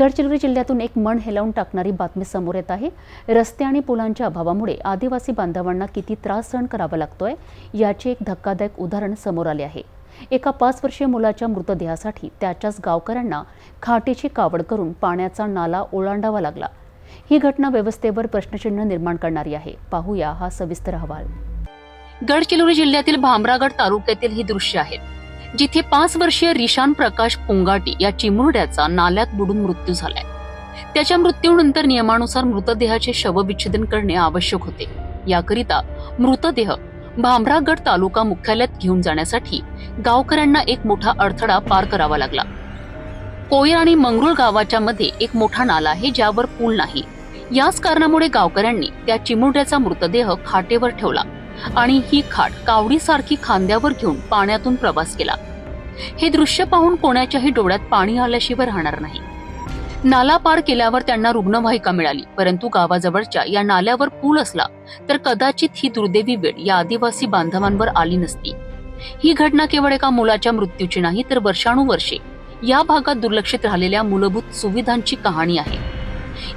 गडचिरोली जिल्ह्यातून एक मन हेलावून टाकणारी बातमी समोर येत आहे. रस्ते आणि पुलांच्या अभावामुळे आदिवासी बांधवांना किती त्रास सहन करावा लागतोय याचे एक धक्कादायक उदाहरण समोर आले आहे. एका पाच वर्षीय मुलाच्या मृतदेहासाठी त्याच्याच गावकऱ्यांना खाटीची कावड करून पाण्याचा नाला ओलांडावा लागला. ही घटना व्यवस्थेवर प्रश्नचिन्ह निर्माण करणारी आहे. पाहूया हा सविस्तर अहवाल. गडचिरोली जिल्ह्यातील भामरागड तालुक्यातील ही दृश्य आहेत जिथे पाच वर्षीय रिशान प्रकाश पोंगाटी या चिमुरड्याचा नाल्यात बुडून मृत्यू झालाय. त्याच्या मृत्यूनंतर नियमानुसार मृतदेहाचे शवविच्छेदन करणे आवश्यक होते. याकरिता मृतदेह भामरागड तालुका मुख्यालयात घेऊन जाण्यासाठी गावकऱ्यांना एक मोठा अडथळा पार करावा लागला. कोयर आणि मंगरुळ गावाच्या मध्ये एक मोठा नाला आहे ज्यावर पूल नाही. याच कारणामुळे गावकऱ्यांनी त्या चिमुरड्याचा मृतदेह खाटेवर ठेवला. आणि ही खाट कावडीसारखी खांद्यावर घेऊन पाण्यातून प्रवास केला. हे दृश्य पाहून कोणाच्याही डोळ्यात पाणी आल्याशिवाय राहणार नाही. नाला पार केल्यावर त्यांना रुग्णवाहिका मिळाली परंतु गावाजवळच्या या नाल्यावर पूल असला तर कदाचित ही दुर्दैवी वेळ या आदिवासी बांधवांवर आली नसती. ही घटना केवळ एका मुलाच्या मृत्यूची नाही तर वर्षानुवर्षे या भागात दुर्लक्षित राहिलेल्या मूलभूत सुविधांची कहाणी आहे.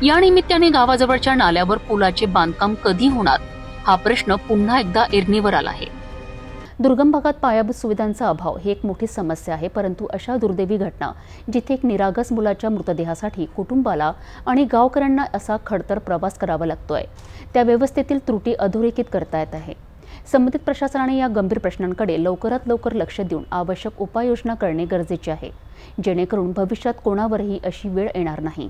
या निमित्ताने गावाजवळच्या नाल्यावर पुलाचे बांधकाम कधी होणार? हा प्रश्न पुन्हा एकदा एरणीवर आला आहे. दुर्गम भागात पायाभूत सुविधांचा अभाव ही एक मोठी समस्या आहे परंतु अशा दुर्दैवी घटना जिथे एक निरागस मुलाच्या मृतदेहासाठी कुटुंबाला आणि गावकऱ्यांना असा खडतर प्रवास करावा लागतोय त्या व्यवस्थेतील त्रुटी अधोरेखित करता येत आहे. संबंधित प्रशासनाने या गंभीर प्रश्नांकडे लवकरात लवकर लक्ष देऊन आवश्यक उपाययोजना करणे गरजेचे आहे जेणेकरून भविष्यात कोणावरही अशी वेळ येणार नाही.